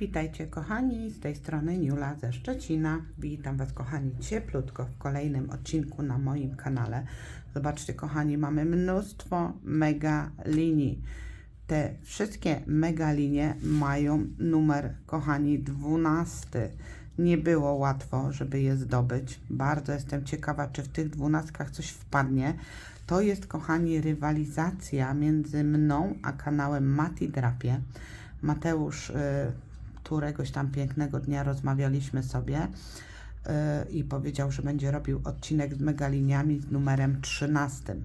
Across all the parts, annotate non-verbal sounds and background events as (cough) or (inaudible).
Witajcie kochani, z tej strony Niula ze Szczecina. Witam Was kochani cieplutko w kolejnym odcinku na moim kanale. Zobaczcie kochani, mamy mnóstwo mega linii. Te wszystkie mega linie mają numer kochani 12. Nie było łatwo, żeby je zdobyć. Bardzo jestem ciekawa, czy w tych dwunastkach coś wpadnie. To jest kochani rywalizacja między mną a kanałem Mati Drapie. Mateusz y, któregoś tam pięknego dnia rozmawialiśmy sobie y, i powiedział, że będzie robił odcinek z megaliniami z numerem 13.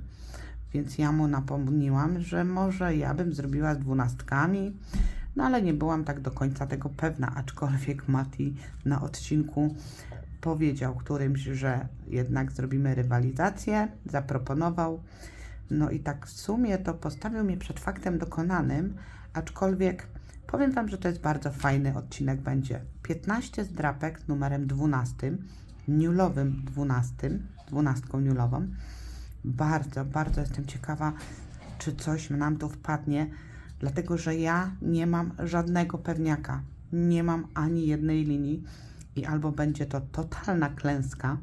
Więc ja mu napomniałam, że może ja bym zrobiła z dwunastkami, no ale nie byłam tak do końca tego pewna, aczkolwiek Mati na odcinku powiedział którymś, że jednak zrobimy rywalizację, zaproponował. No i tak w sumie to postawił mnie przed faktem dokonanym, aczkolwiek powiem Wam, że to jest bardzo fajny odcinek będzie. 15 zdrapek z numerem 12, niulowym 12, 12 niulową. Bardzo, bardzo jestem ciekawa, czy coś nam tu wpadnie, dlatego że ja nie mam żadnego pewniaka. Nie mam ani jednej linii i albo będzie to totalna klęska,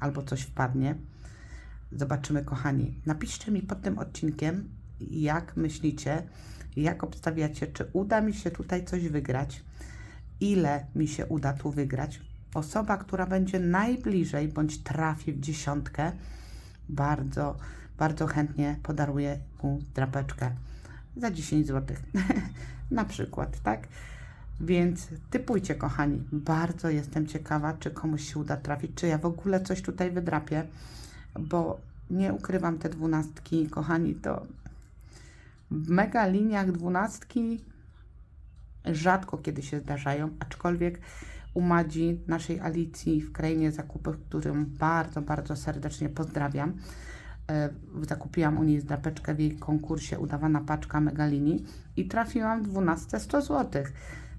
albo coś wpadnie. Zobaczymy, kochani. Napiszcie mi pod tym odcinkiem, jak myślicie, jak obstawiacie, czy uda mi się tutaj coś wygrać, ile mi się uda tu wygrać. Osoba, która będzie najbliżej bądź trafi w dziesiątkę, bardzo, bardzo chętnie podaruję mu drapeczkę za 10 zł. (laughs) Na przykład, tak? Więc typujcie, kochani. Bardzo jestem ciekawa, czy komuś się uda trafić, czy ja w ogóle coś tutaj wydrapię, bo nie ukrywam te dwunastki, kochani, to w mega liniach dwunastki rzadko kiedy się zdarzają, aczkolwiek u Madzi, naszej Alicji w krainie zakupów, którą bardzo, bardzo serdecznie pozdrawiam. E, Zakupiłam u niej zdrapeczkę w jej konkursie udawana paczka megalini i trafiłam w 12 100 zł.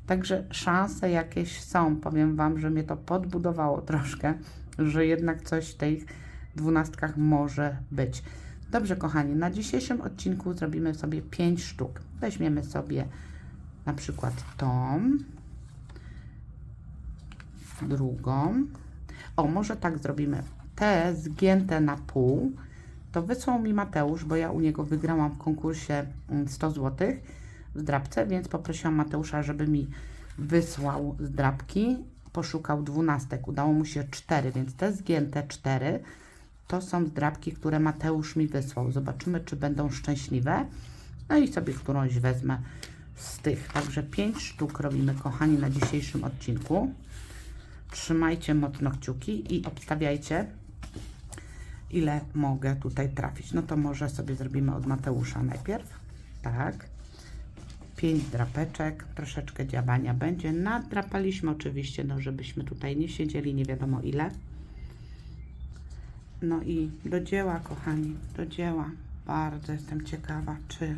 Także szanse jakieś są. Powiem Wam, że mnie to podbudowało troszkę, że jednak coś w tych dwunastkach może być. Dobrze, kochani, na dzisiejszym odcinku zrobimy sobie 5 sztuk. Weźmiemy sobie na przykład tą, drugą. O, może tak zrobimy. Te zgięte na pół, to wysłał mi Mateusz, bo ja u niego wygrałam w konkursie mm, 100 zł w zdrabce, więc poprosiłam Mateusza, żeby mi wysłał zdrabki. Poszukał dwunastek, udało mu się cztery, więc te zgięte cztery to są zdrabki, które Mateusz mi wysłał. Zobaczymy, czy będą szczęśliwe. No i sobie którąś wezmę z tych. Także pięć sztuk robimy, kochani, na dzisiejszym odcinku. Trzymajcie mocno kciuki i obstawiajcie, ile mogę tutaj trafić. No to może sobie zrobimy od Mateusza najpierw. Tak. Pięć drapeczek, troszeczkę dziabania będzie. Nadrapaliśmy oczywiście, no żebyśmy tutaj nie siedzieli nie wiadomo ile. No i do dzieła, kochani, do dzieła. Bardzo jestem ciekawa, czy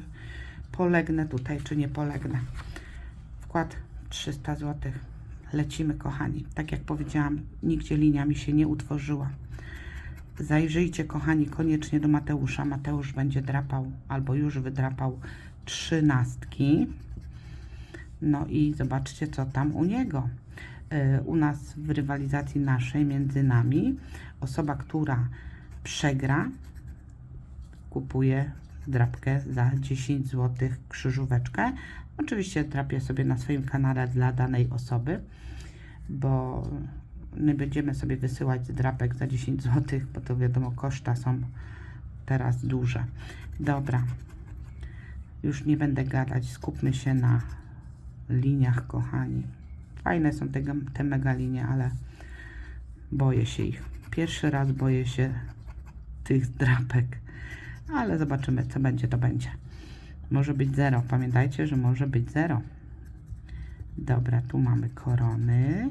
polegnę tutaj, czy nie polegnę. Wkład 300 zł. Lecimy, kochani. Tak jak powiedziałam, nigdzie linia mi się nie utworzyła. Zajrzyjcie, kochani, koniecznie do Mateusza. Mateusz będzie drapał, albo już wydrapał trzynastki. No i zobaczcie, co tam u niego. Y, U nas w rywalizacji naszej, między nami, osoba, która przegra, kupuje drapkę za 10 zł krzyżóweczkę. Oczywiście drapię sobie na swoim kanale dla danej osoby, bo nie będziemy sobie wysyłać drapek za 10 zł, bo to wiadomo, koszta są teraz duże. Dobra, już nie będę gadać, skupmy się na liniach, kochani. Fajne są te, te mega linie, ale boję się ich. Pierwszy raz boję się tych drapek, ale zobaczymy, co będzie, to będzie. Może być zero. Pamiętajcie, że może być zero. Dobra, tu mamy korony.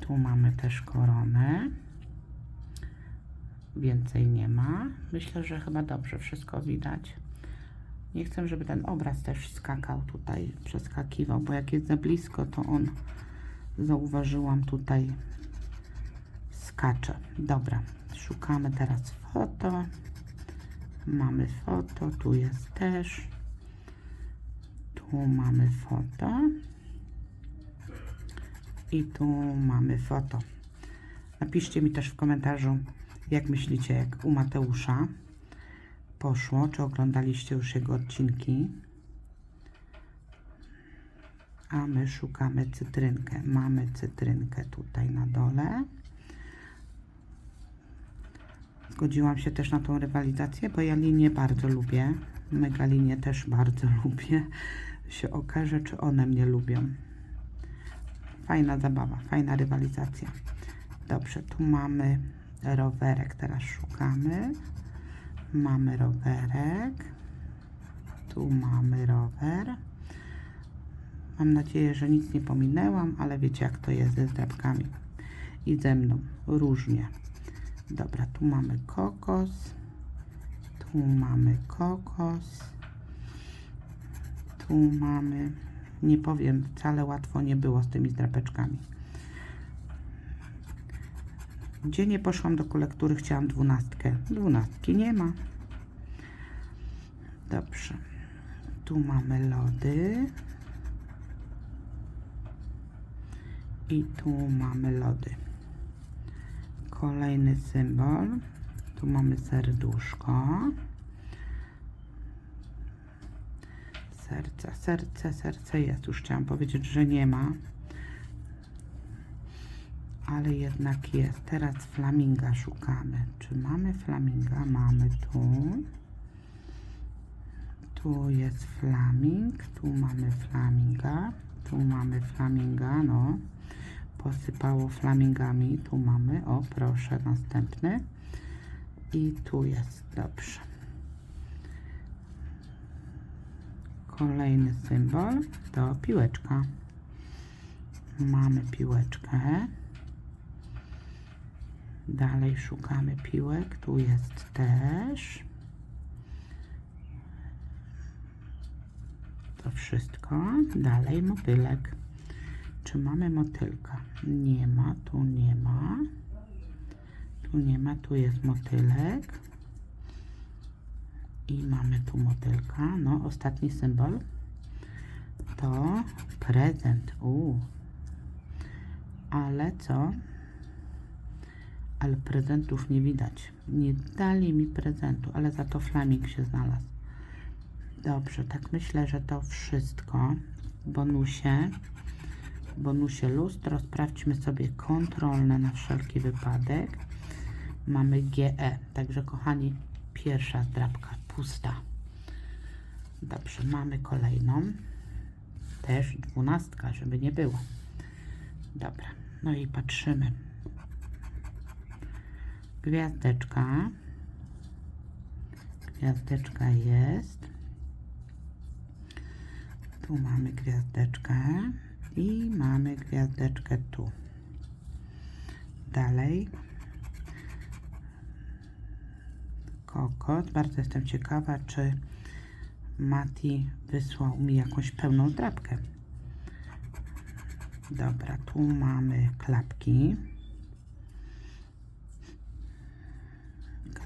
Tu mamy też koronę. Więcej nie ma. Myślę, że chyba dobrze wszystko widać. Nie chcę, żeby ten obraz też skakał tutaj, przeskakiwał, bo jak jest za blisko, to on, zauważyłam tutaj, skacze. Dobra, szukamy teraz foto. Mamy foto, tu jest też. Tu mamy foto. I tu mamy foto. Napiszcie mi też w komentarzu, jak myślicie, jak u Mateusza poszło, czy oglądaliście już jego odcinki. A my szukamy cytrynkę. Mamy cytrynkę tutaj na dole. Zgodziłam się też na tą rywalizację, bo ja linię bardzo lubię. Mega linię też bardzo (laughs) lubię. Się okaże, czy one mnie lubią. Fajna zabawa, fajna rywalizacja. Dobrze, tu mamy rowerek, teraz szukamy. Mamy rowerek. Tu mamy rower. Mam nadzieję, że nic nie pominęłam, ale wiecie jak to jest ze zdrabkami. I ze mną różnie. Dobra, tu mamy kokos. Tu mamy kokos. Tu mamy. Nie powiem, wcale łatwo nie było z tymi zdrapeczkami. Gdzie nie poszłam do kolektury, chciałam dwunastkę. Dwunastki nie ma. Dobrze. Tu mamy lody. I tu mamy lody. Kolejny symbol. Tu mamy serduszko. Serce, serce, serce jest. Już chciałam powiedzieć, że nie ma. Ale jednak jest. Teraz flaminga szukamy. Czy mamy flaminga? Mamy tu. Tu jest flaming. Tu mamy flaminga. Tu mamy flaminga, no. Posypało flamingami. Tu mamy, o proszę, następny. I tu jest, dobrze. Kolejny symbol to piłeczka. Mamy piłeczkę. Dalej szukamy piłek. Tu jest też. To wszystko. Dalej motylek. Czy mamy motylka? Nie ma, tu nie ma. Tu nie ma, tu jest motylek. I mamy tu motylka. No, ostatni symbol to prezent. U. Ale co? Ale prezentów nie widać. Nie dali mi prezentu, ale za to flaming się znalazł. Dobrze, tak myślę, że to wszystko bonusie. Bonusie lustro. Sprawdźmy sobie kontrolne na wszelki wypadek. Mamy GE. Także kochani, pierwsza zdrabka pusta. Dobrze, mamy kolejną. Też dwunastka, żeby nie było. Dobra, no i patrzymy. Gwiazdeczka. Gwiazdeczka jest. Tu mamy gwiazdeczkę i mamy gwiazdeczkę tu. Dalej. Kokot. Bardzo jestem ciekawa, czy Mati wysłał mi jakąś pełną zdrabkę. Dobra, tu mamy klapki.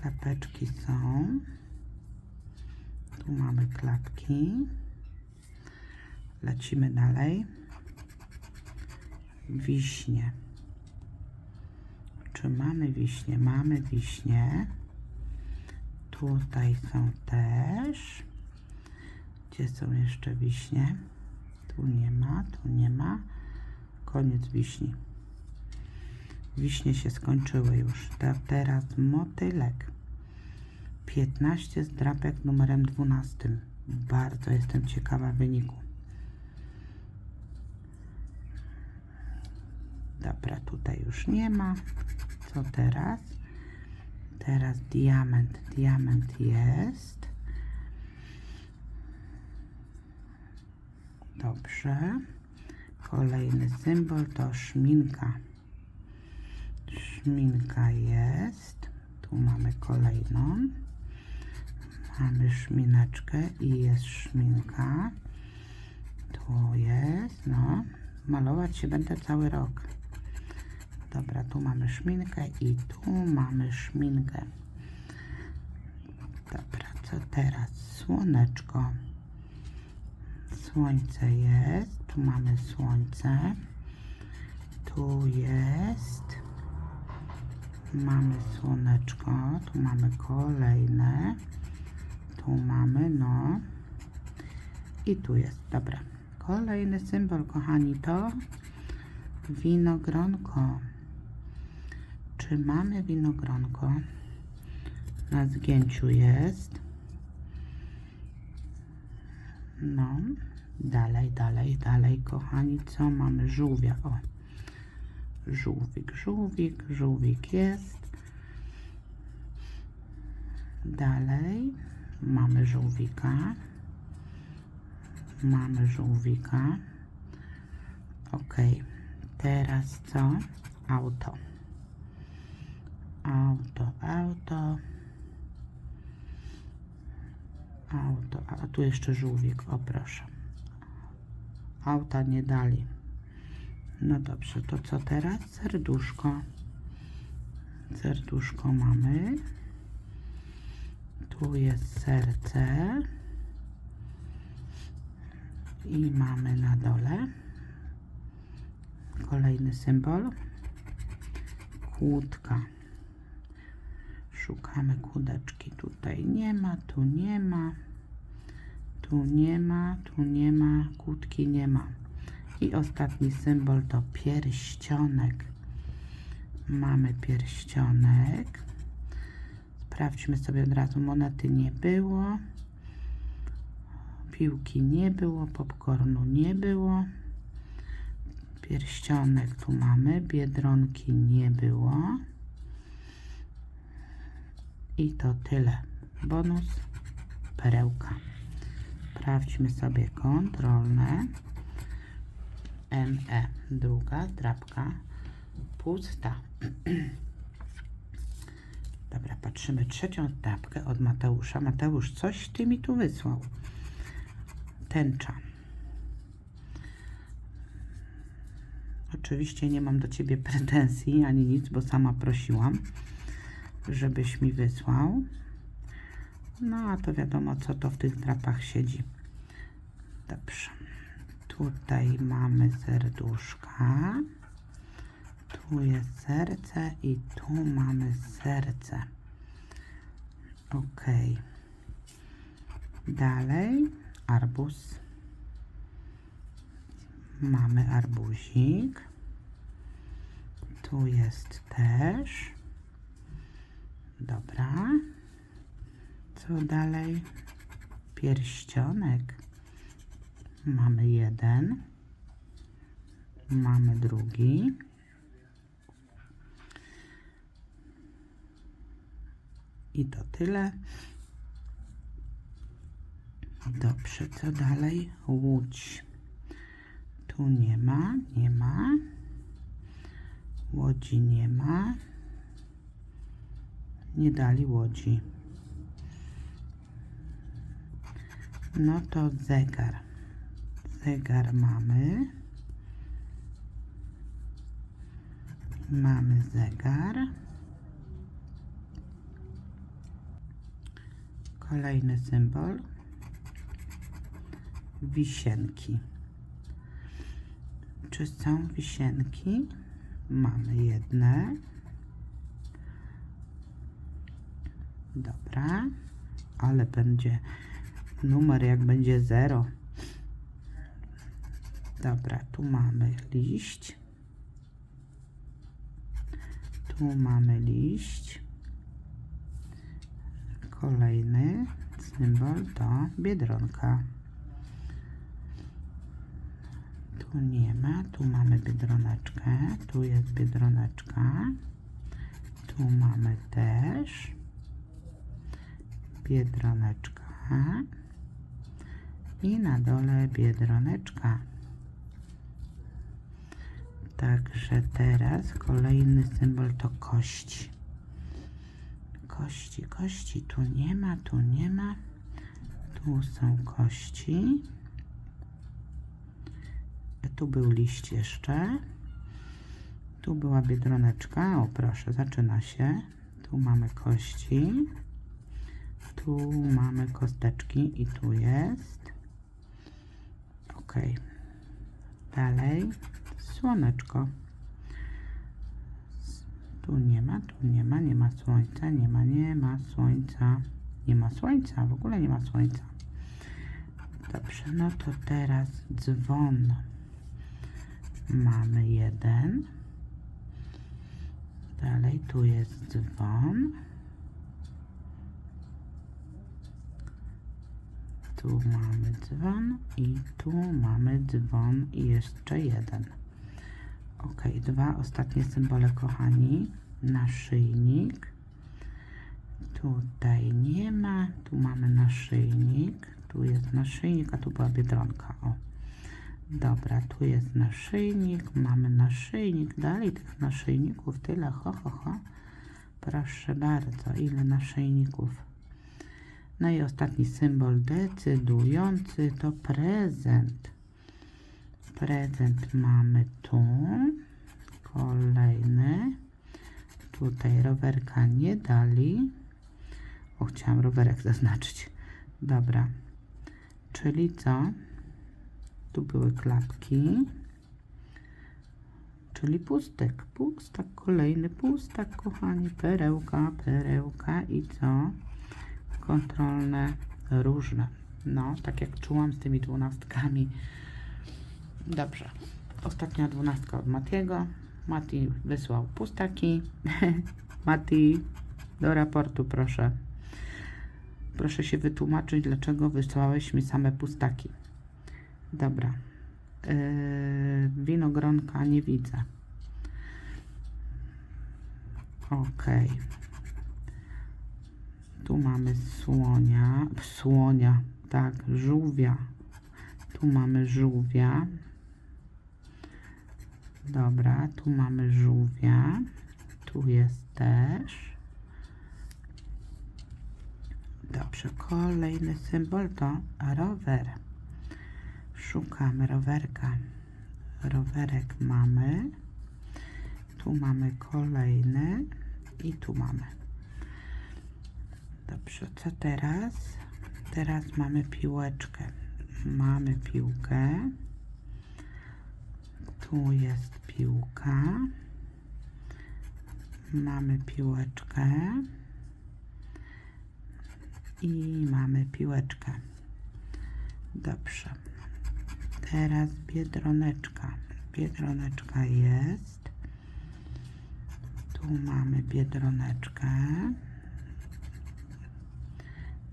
Klapeczki są. Tu mamy klapki. Lecimy dalej. Wiśnie. Czy mamy wiśnie? Mamy wiśnie. Tutaj są też. Gdzie są jeszcze wiśnie? Tu nie ma, tu nie ma. Koniec wiśni. Wiśnie się skończyły już. Teraz motylek. 15 zdrapek numerem 12. Bardzo jestem ciekawa wyniku. Dobra, tutaj już nie ma. Co teraz? Teraz diament. Diament jest. Dobrze. Kolejny symbol to szminka. Szminka jest. Tu mamy kolejną. Mamy szmineczkę i jest szminka. Tu jest, no. Malować się będę cały rok. Dobra, tu mamy szminkę i tu mamy szminkę. Dobra, co teraz? Słoneczko. Słońce jest. Tu mamy słońce. Tu jest. Mamy słoneczko. Tu mamy kolejne. Tu mamy, no. I tu jest, dobra. Kolejny symbol, kochani, to winogronko. Czy mamy winogronko? Na zgięciu jest. No, dalej, dalej, dalej, kochani, co mamy? Żółwia, o. Żółwik, żółwik, żółwik jest. Dalej mamy żółwika. Mamy żółwika. Ok, teraz co? Auto. Auto, auto. Auto, a tu jeszcze żółwik, o proszę. Auta nie dali. No dobrze, to co teraz? Serduszko. Serduszko mamy. Tu jest serce. I mamy na dole kolejny symbol. Kłódka. Szukamy kłódeczki. Tutaj nie ma, tu nie ma. Tu nie ma, tu nie ma, kłódki nie ma. I ostatni symbol to pierścionek. Mamy pierścionek. Sprawdźmy sobie od razu. Monety nie było. Piłki nie było. Popcornu nie było. Pierścionek tu mamy. Biedronki nie było. I to tyle. Bonus. Perełka. Sprawdźmy sobie kontrolne. ME. Druga drapka pusta. (clears throat) Dobra, patrzymy trzecią drapkę od Mateusza. Mateusz, coś ty mi tu wysłał. Tęcza. Oczywiście nie mam do ciebie pretensji ani nic, bo sama prosiłam, żebyś mi wysłał. No, a to wiadomo, co to w tych drapach siedzi. Dobrze. Tutaj mamy serduszka. Jest serce i tu mamy serce. Ok. Dalej arbuz. Mamy arbuzik. Tu jest też. Dobra. Co dalej? Pierścionek. Mamy jeden. Mamy drugi. I to tyle. Dobrze, co dalej? Łódź. Tu nie ma, nie ma. Łodzi nie ma. Nie dali łodzi. No to zegar. Zegar mamy. Mamy zegar. Kolejny symbol. Wisienki. Czy są wisienki? Mamy jedne. Dobra. Ale będzie numer jak będzie 0. Dobra, tu mamy liść. Tu mamy liść. Kolejny symbol to biedronka. Tu nie ma, tu mamy biedroneczkę, tu jest biedroneczka. Tu mamy też biedroneczka. I na dole biedroneczka. Także teraz kolejny symbol to kości. Kości, kości. Tu nie ma, tu nie ma. Tu są kości. Tu był liść jeszcze. Tu była biedroneczka. O proszę, zaczyna się. Tu mamy kości. Tu mamy kosteczki i tu jest. Ok. Dalej słoneczko. Tu nie ma, tu nie ma, nie ma słońca, nie ma, nie ma słońca. Nie ma słońca, w ogóle nie ma słońca. Dobrze, no to teraz dzwon. Mamy jeden. Dalej tu jest dzwon. Tu mamy dzwon i tu mamy dzwon i jeszcze jeden. Ok, dwa ostatnie symbole, kochani. Naszyjnik. Tutaj nie ma. Tu mamy naszyjnik. Tu jest naszyjnik, a tu była biedronka. O. Dobra, tu jest naszyjnik. Mamy naszyjnik. Dalej tych naszyjników tyle. Ho, ho, ho. Proszę bardzo, ile naszyjników. No i ostatni symbol decydujący to prezent. Prezent mamy tu. Kolejny. Tutaj rowerka nie dali. O, chciałam rowerek zaznaczyć. Dobra. Czyli co? Tu były klapki. Czyli pustek. Pustak, kolejny pustak, kochani. Perełka, perełka i co? Kontrolne, różne. No, tak jak czułam z tymi dwunastkami. Dobrze. Ostatnia dwunastka od Matiego. Mati wysłał pustaki. (laughs) Mati, do raportu proszę. Proszę się wytłumaczyć, dlaczego wysłałeś mi same pustaki. Dobra. Yy, winogronka nie widzę. Ok. Tu mamy słonia. Słonia, tak, żółwia. Tu mamy żółwia. Dobra, tu mamy żółwia. Tu jest też. Dobrze, kolejny symbol to rower. Szukamy rowerka. Rowerek mamy. Tu mamy kolejny i tu mamy. Dobrze, co teraz? Teraz mamy piłeczkę. Mamy piłkę. Tu jest piłka. Mamy piłeczkę. I mamy piłeczkę. Dobrze. Teraz biedroneczka. Biedroneczka jest. Tu mamy biedroneczkę.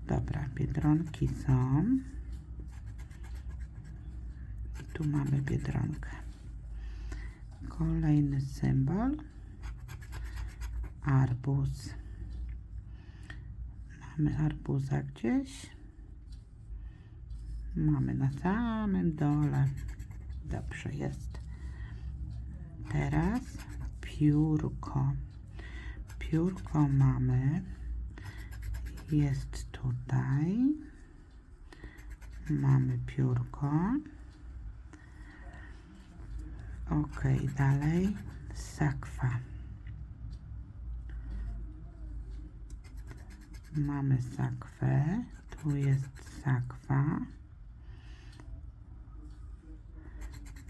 Dobra, biedronki są. I tu mamy biedronkę. Kolejny symbol. Arbuz. Mamy arbuza gdzieś. Mamy na samym dole. Dobrze jest. Teraz piórko. Piórko mamy. Jest tutaj. Mamy piórko. Ok, dalej sakwa. Mamy sakwę. Tu jest sakwa.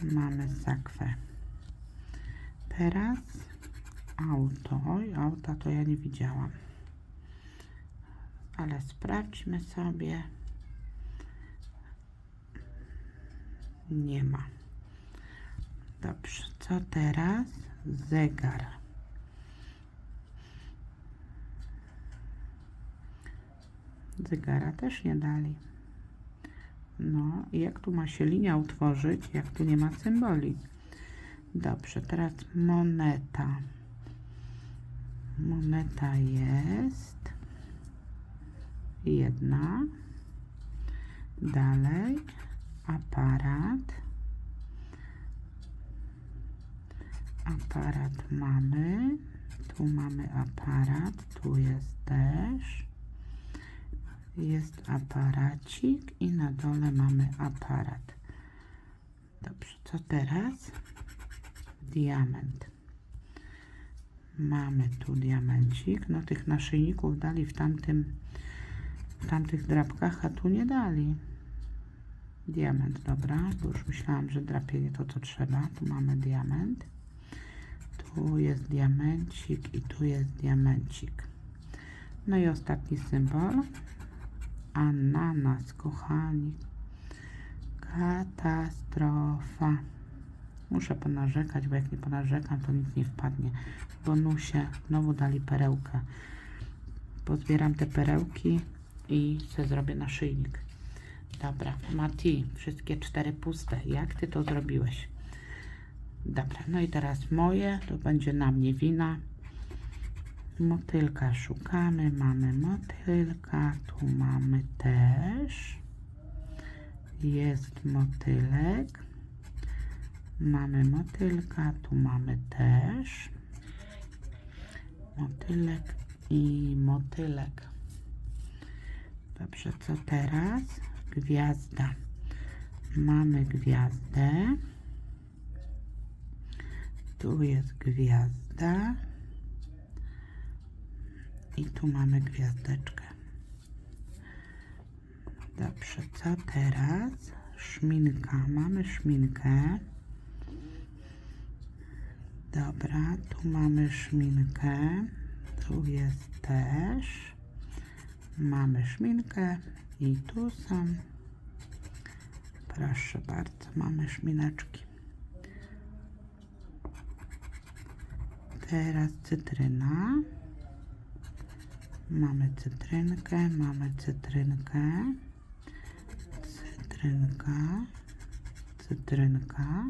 Mamy sakwę. Teraz auto. Oj, auta to ja nie widziałam. Ale sprawdźmy sobie. Nie ma. Dobrze, co teraz? Zegar. Zegara też nie dali. No, jak tu ma się linia utworzyć, jak tu nie ma symboli? Dobrze, teraz moneta. Moneta jest. Jedna. Dalej. Aparat. Aparat mamy. Tu mamy aparat. Tu jest też. Jest aparacik i na dole mamy aparat. Dobrze, co teraz? Diament. Mamy tu diamencik. No tych naszyjników dali w tamtym w tamtych drapkach, a tu nie dali. Diament, dobra, bo już myślałam, że drapienie to co trzeba. Tu mamy diament. Tu jest diamencik i tu jest diamencik. No i ostatni symbol. Ananas, kochani. Katastrofa. Muszę ponarzekać, bo jak nie ponarzekam, to nic nie wpadnie. W bonusie znowu dali perełkę. Pozbieram te perełki i se zrobię naszyjnik. Dobra, Mati, wszystkie cztery puste. Jak ty to zrobiłeś? Dobra, no i teraz moje, to będzie na mnie wina. Motylka szukamy, mamy motylka, tu mamy też. Jest motylek. Mamy motylka, tu mamy też. Motylek i motylek. Dobrze, co teraz? Gwiazda. Mamy gwiazdę. Tu jest gwiazda. I tu mamy gwiazdeczkę. Dobrze, co teraz? Szminka. Mamy szminkę. Dobra, tu mamy szminkę. Tu jest też. Mamy szminkę i tu są. Proszę bardzo, mamy szmineczki. Teraz cytryna. Mamy cytrynkę, mamy cytrynkę, cytrynka, cytrynka.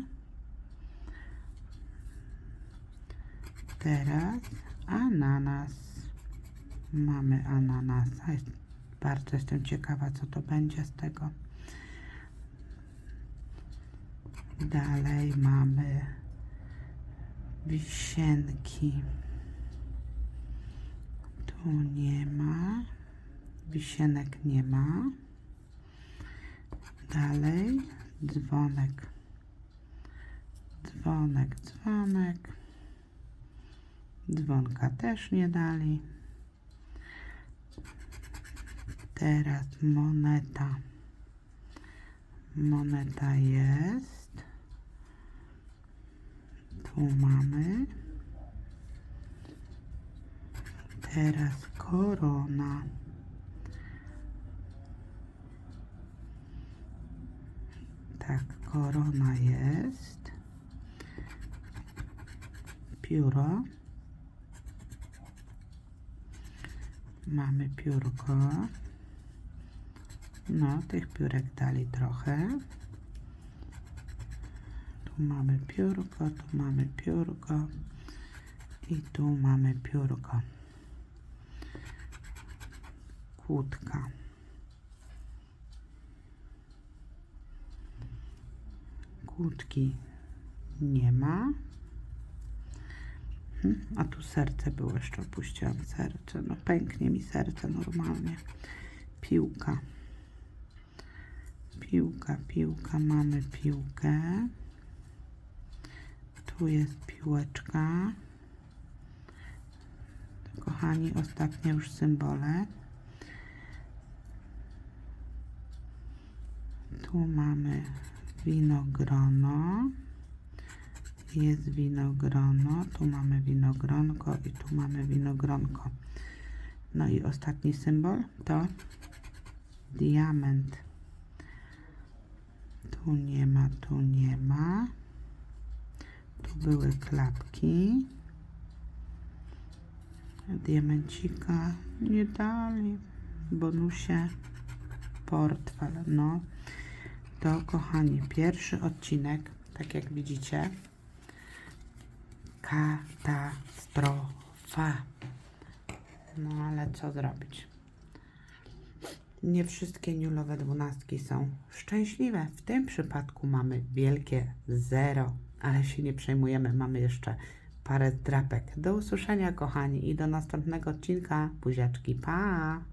Teraz ananas. Mamy ananasa. Bardzo jestem ciekawa, co to będzie z tego. Dalej mamy wisienki. Tu nie ma. Wisienek nie ma. Dalej dzwonek. Dzwonek, dzwonek. Dzwonka też nie dali. Teraz moneta. Moneta jest. Tu mamy. Teraz korona. Tak, korona jest. Pióro. Mamy piórko. No, tych piórek dali trochę. Tu mamy piórko, tu mamy piórko i tu mamy piórko. Kłódka. Kłódki nie ma. Hm, A tu serce było, jeszcze opuściłam serce. No pęknie mi serce normalnie. Piłka. Piłka, piłka, mamy piłkę. Tu jest piłeczka. Kochani, ostatnie już symbole. Tu mamy winogrono. Jest winogrono. Tu mamy winogronko i tu mamy winogronko. No i ostatni symbol to diament. Tu nie ma, tu nie ma. Były klapki. Diamencika nie dali. Bonusie portfel. No to kochani, pierwszy odcinek, tak jak widzicie, katastrofa. No ale co zrobić? Nie wszystkie niulowe dwunastki są szczęśliwe. W tym przypadku mamy wielkie zero, ale się nie przejmujemy. Mamy jeszcze parę drapek. Do usłyszenia, kochani, i do następnego odcinka. Buziaczki, pa!